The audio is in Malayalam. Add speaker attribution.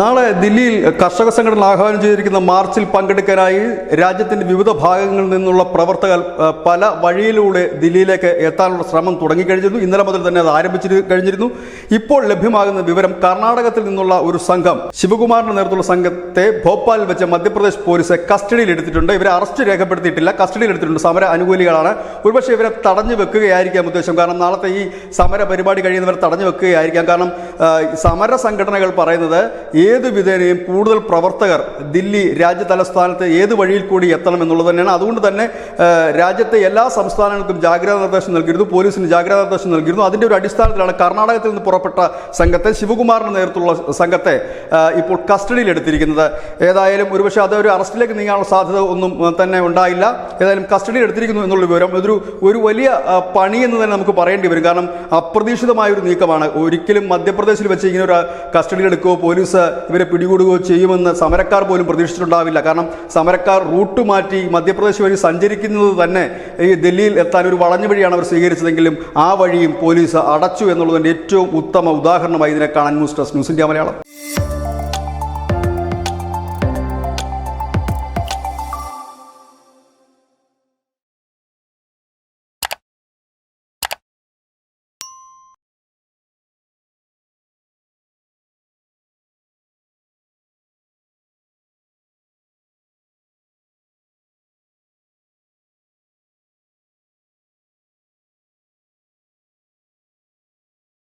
Speaker 1: നാളെ ദില്ലിയിൽ കർഷക സംഘടന ആഹ്വാനം ചെയ്തിരിക്കുന്ന മാർച്ചിൽ പങ്കെടുക്കാനായി രാജ്യത്തിന്റെ വിവിധ ഭാഗങ്ങളിൽ നിന്നുള്ള പ്രവർത്തകർ പല വഴിയിലൂടെ ദില്ലിയിലേക്ക് എത്താനുള്ള ശ്രമം തുടങ്ങിക്കഴിഞ്ഞിരുന്നു. ഇന്നലെ മുതൽ തന്നെ അത് ആരംഭിച്ചിരു കഴിഞ്ഞിരുന്നു. ഇപ്പോൾ ലഭ്യമാകുന്ന വിവരം കർണാടകത്തിൽ നിന്നുള്ള ഒരു സംഘം ശിവകുമാറിന്റെ നേതൃത്വമുള്ള സംഘത്തെ ഭോപ്പാലിൽ വെച്ച് മധ്യപ്രദേശ് പോലീസ് കസ്റ്റഡിയിൽ എടുത്തിട്ടുണ്ട്. ഇവരെ അറസ്റ്റ് രേഖപ്പെടുത്തിയിട്ടില്ല കസ്റ്റഡിയിൽ എടുത്തിട്ടുണ്ട്. സമര അനുകൂലികളാണ്. ഒരുപക്ഷെ ഇവരെ തടഞ്ഞു വെക്കുകയായിരിക്കാം ഉദ്ദേശം. കാരണം നാളത്തെ ഈ സമര പരിപാടി കഴിയുന്നവരെ തടഞ്ഞു വെക്കുകയായിരിക്കാം. കാരണം സമര സംഘടനകൾ പറയുന്നത് ഏത് വിധേനയും കൂടുതൽ പ്രവർത്തകർ ദില്ലി രാജ്യ തലസ്ഥാനത്ത് ഏത് വഴിയിൽ കൂടി എത്തണം എന്നുള്ളത് തന്നെയാണ്. അതുകൊണ്ട് തന്നെ രാജ്യത്തെ എല്ലാ സംസ്ഥാനങ്ങൾക്കും ജാഗ്രതാ നിർദ്ദേശം നൽകിയിരുന്നു പോലീസിന് ജാഗ്രതാ നിർദ്ദേശം നൽകിയിരുന്നു. അതിന്റെ ഒരു അടിസ്ഥാനത്തിലാണ് കർണാടകത്തിൽ നിന്ന് പുറപ്പെട്ട സംഘത്തെ ശിവകുമാറിന്റെ നേതൃത്വമുള്ള സംഘത്തെ ഇപ്പോൾ കസ്റ്റഡിയിൽ എടുത്തിരിക്കുന്നത് ഏതായാലും ഒരുപക്ഷെ അത് ഒരു അറസ്റ്റിലേക്ക് നീങ്ങാനുള്ള സാധ്യത ഒന്നും തന്നെ ഉണ്ടായില്ല. ഏതായാലും കസ്റ്റഡിയിൽ എടുത്തിരിക്കുന്നു എന്നുള്ള വിവരം ഇതൊരു ഒരു വലിയ പണി എന്ന് തന്നെ നമുക്ക് പറയേണ്ടി വരും. കാരണം അപ്രതീക്ഷിതമായ ഒരു നീക്കമാണ്. ഒരിക്കലും മധ്യപ്രദേശിൽ വെച്ച് ഇങ്ങനെ ഒരു കസ്റ്റഡിയിൽ എടുക്കുകയോ പോലീസ് ഇവരെ പിടികൂടുകയോ ചെയ്യുമെന്ന് സമരക്കാർ പോലും പ്രതീക്ഷിച്ചിട്ടുണ്ടാവില്ല. കാരണം സമരക്കാർ റൂട്ട് മാറ്റി മധ്യപ്രദേശ് വഴി സഞ്ചരിക്കുന്നത് തന്നെ ഈ ഡൽഹിയിൽ എത്താൻ ഒരു വളഞ്ഞ വഴിയാണ് അവർ സ്വീകരിച്ചതെങ്കിലും ആ വഴിയും പോലീസ് അടച്ചു എന്നുള്ളതിന്റെ ഏറ്റവും ഉത്തമ ഉദാഹരണമായി ഇതിനെ കാണാൻ news desk news India Malayalam.